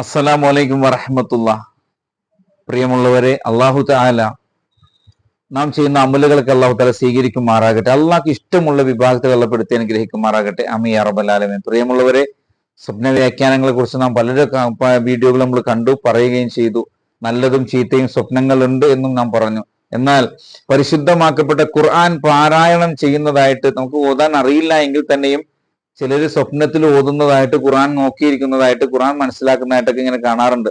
അസ്സലാമു വലൈക്കും വറഹമത്തുള്ള. പ്രിയമുള്ളവരെ അള്ളാഹു താല നാം ചെയ്യുന്ന അമലുകളൊക്കെ അള്ളാഹു താല സ്വീകരിക്കുമാറാകട്ടെ. അള്ളാഹ്ക്ക് ഇഷ്ടമുള്ള വിഭാഗത്തെ വെള്ളപ്പെടുത്തി അനുഗ്രഹിക്കുമാറാകട്ടെ. അമി അറബലാലമേ പ്രിയമുള്ളവരെ സ്വപ്ന വ്യാഖ്യാനങ്ങളെ കുറിച്ച് നാം പലരും വീഡിയോകൾ നമ്മൾ കണ്ടു പറയുകയും ചെയ്തു. നല്ലതും ചീത്തയും സ്വപ്നങ്ങളുണ്ട് എന്നും നാം പറഞ്ഞു. എന്നാൽ പരിശുദ്ധമാക്കപ്പെട്ട ഖുർആൻ പാരായണം ചെയ്യുന്നതായിട്ട് നമുക്ക് ഓതാൻ അറിയില്ല എങ്കിൽ തന്നെയും ചിലർ സ്വപ്നത്തിൽ ഓതുന്നതായിട്ട് ഖുറാൻ നോക്കിയിരിക്കുന്നതായിട്ട് ഖുറാൻ മനസ്സിലാക്കുന്നതായിട്ടൊക്കെ ഇങ്ങനെ കാണാറുണ്ട്.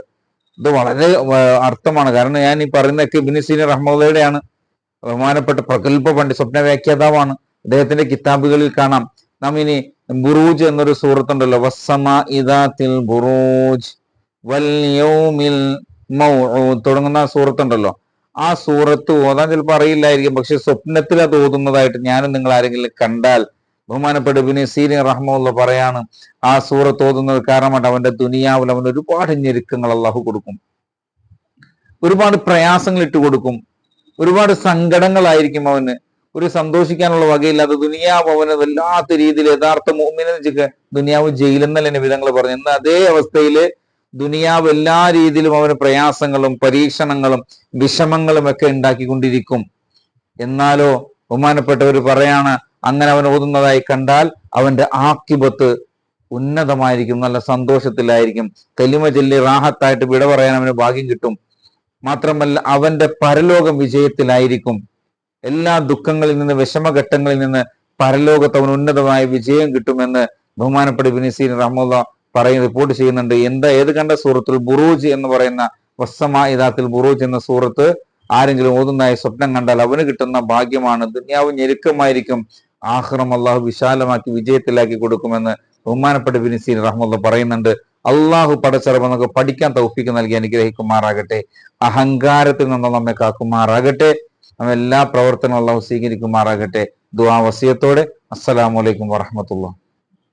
ഇത് വളരെ അർത്ഥമാണ്. കാരണം ഞാൻ ഈ പറയുന്നതൊക്കെ ഇബിന് സീനി ബഹുമാനപ്പെട്ട പ്രഗത്ഭ പണ്ഡിറ്റ് സ്വപ്ന വ്യാഖ്യാതാവാണ് അദ്ദേഹത്തിന്റെ കിതാബുകളിൽ കാണാം. നാം ഇനി ബുറൂജ് എന്നൊരു സുഹൃത്തുണ്ടല്ലോ വസ്സമ ഇദാത്തിൽ ബുറൂജ് വൽ യൗമിൽ തുടങ്ങുന്ന സുഹൃത്തുണ്ടല്ലോ ആ സൂറത്ത് ഓതാൻ ചിലപ്പോൾ അറിയില്ലായിരിക്കും. പക്ഷെ സ്വപ്നത്തിൽ അത് ഓതുന്നതായിട്ട് ഞാനും നിങ്ങൾ ആരെങ്കിലും കണ്ടാൽ ബഹുമാനപ്പെട്ട പിന്നെ സീരി റഹ്മുള്ള പറയാണ് ആ സൂറത്ത് ഓതുന്നത് കാരണമായിട്ട് അവന്റെ ദുനിയാവിൽ അവൻ ഒരുപാട് ഞെരുക്കങ്ങൾ അള്ളാഹു കൊടുക്കും. ഒരുപാട് പ്രയാസങ്ങൾ ഇട്ട് കൊടുക്കും. ഒരുപാട് സങ്കടങ്ങളായിരിക്കും അവന്. ഒരു സന്തോഷിക്കാനുള്ള വകയില്ലാതെ ദുനിയാവ് അവന് വല്ലാത്ത രീതിയിൽ യഥാർത്ഥ മോമിനെ ദുനിയാവ് ജയിലെന്നല്ല വിധങ്ങൾ പറഞ്ഞു. എന്നാൽ അതേ അവസ്ഥയിൽ ദുനിയാവ് എല്ലാ രീതിയിലും അവന് പ്രയാസങ്ങളും പരീക്ഷണങ്ങളും വിഷമങ്ങളും ഒക്കെ ഉണ്ടാക്കിക്കൊണ്ടിരിക്കും. എന്നാലോ ബഹുമാനപ്പെട്ടവർ പറയാണ് അങ്ങനെ അവൻ ഓതുന്നതായി കണ്ടാൽ അവന്റെ ആക്കിബത്ത് ഉന്നതമായിരിക്കും നല്ല സന്തോഷത്തിലായിരിക്കും. കലിമ ചൊല്ലി റാഹത്തായിട്ട് വിട പറയാൻ അവന് ഭാഗ്യം കിട്ടും. മാത്രമല്ല അവന്റെ പരലോകം വിജയത്തിലായിരിക്കും. എല്ലാ ദുഃഖങ്ങളിൽ നിന്ന് വിഷമഘട്ടങ്ങളിൽ നിന്ന് പരലോകത്ത് അവൻ ഉന്നതമായ വിജയം കിട്ടുമെന്ന് ബഹുമാനപ്പെട്ട ബിനിസീൻ റഹ്മുല്ല പറയും റിപ്പോർട്ട് ചെയ്യുന്നുണ്ട്. എന്താ ഏത് കണ്ട സൂറത്തുൽ ബുറൂജ് എന്ന് പറയുന്ന വസ്സമാ ഇതാത്തിൽ ബുറൂജ് എന്ന സൂറത്ത് ആരെങ്കിലും ഓതുന്നതായി സ്വപ്നം കണ്ടാൽ അവന് കിട്ടുന്ന ഭാഗ്യമാണ്. ദുന്യാവ് ഞെരുക്കമായിരിക്കും. ആഹ്റം അള്ളാഹു വിശാലമാക്കി വിജയത്തിലാക്കി കൊടുക്കുമെന്ന് ബഹുമാനപ്പെട്ട ബിനിസീൻ റഹ്മുള്ള പറയുന്നുണ്ട്. അള്ളാഹു പടച്ചറവ് നമുക്ക് പഠിക്കാൻ തൗഫിക്ക് നൽകി അനുഗ്രഹിക്കുമാറാകട്ടെ. അഹങ്കാരത്തിൽ നിന്ന് നമ്മെ കാക്കുമാറാകട്ടെ. നമ്മെ എല്ലാ പ്രവർത്തനവും അള്ളാഹു സ്വീകരിക്കുമാറാകട്ടെ. ദുആ വസിയത്തോടെ. അസ്സലാമു അലൈക്കും വറഹമത്തുള്ള.